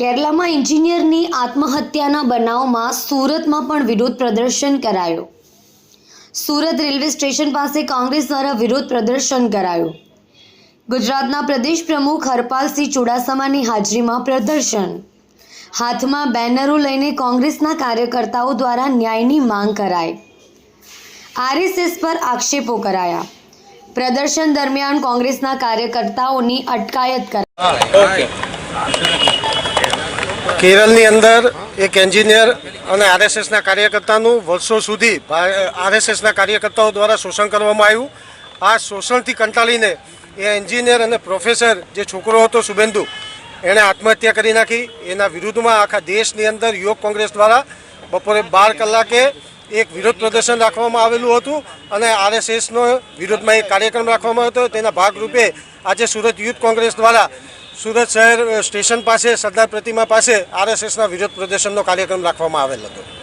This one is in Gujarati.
કેરળમાં એન્જિનિયરની આત્મહત્યાના બનાવમાં સુરતમાં પણ વિરોધ પ્રદર્શન કરાયું. સુરત રેલવે સ્ટેશન પાસે કોંગ્રેસ દ્વારા વિરોધ પ્રદર્શન કરાયું. ગુજરાતના પ્રદેશ પ્રમુખ હરપાલસિંહ ચુડાસમાની હાજરીમાં પ્રદર્શન. હાથમાં બેનરો લઈને કોંગ્રેસના કાર્યકર્તાઓ દ્વારા ન્યાયની માંગ કરાઈ. આરએસએસ પર આક્ષેપો કરાયા. પ્રદર્શન દરમિયાન કોંગ્રેસના કાર્યકર્તાઓની અટકાયત કરાઈ. કેરળની અંદર એક એન્જિનિયર અને આરએસએસના કાર્યકર્તાનું વર્ષો સુધી આરએસએસના કાર્યકર્તાઓ દ્વારા શોષણ કરવામાં આવ્યું. આ શોષણથી કંટાળીને એ એન્જિનિયર અને પ્રોફેસર જે છોકરો હતો શુભેન્દુ, એણે આત્મહત્યા કરી નાખી. એના વિરુદ્ધમાં આખા દેશની અંદર યુવક કોંગ્રેસ દ્વારા બપોરે બાર કલાકે એક વિરોધ પ્રદર્શન રાખવામાં આવેલું હતું અને આરએસએસનો વિરોધમાં એક કાર્યક્રમ રાખવામાં હતો. તેના ભાગરૂપે આજે સુરત યુથ કોંગ્રેસ દ્વારા સુરત શહેર સ્ટેશન પાસે, સરદાર પ્રતિમા પાસે આરએસએસના વિરોધ પ્રદર્શનનો કાર્યક્રમ રાખવામાં આવેલ હતો.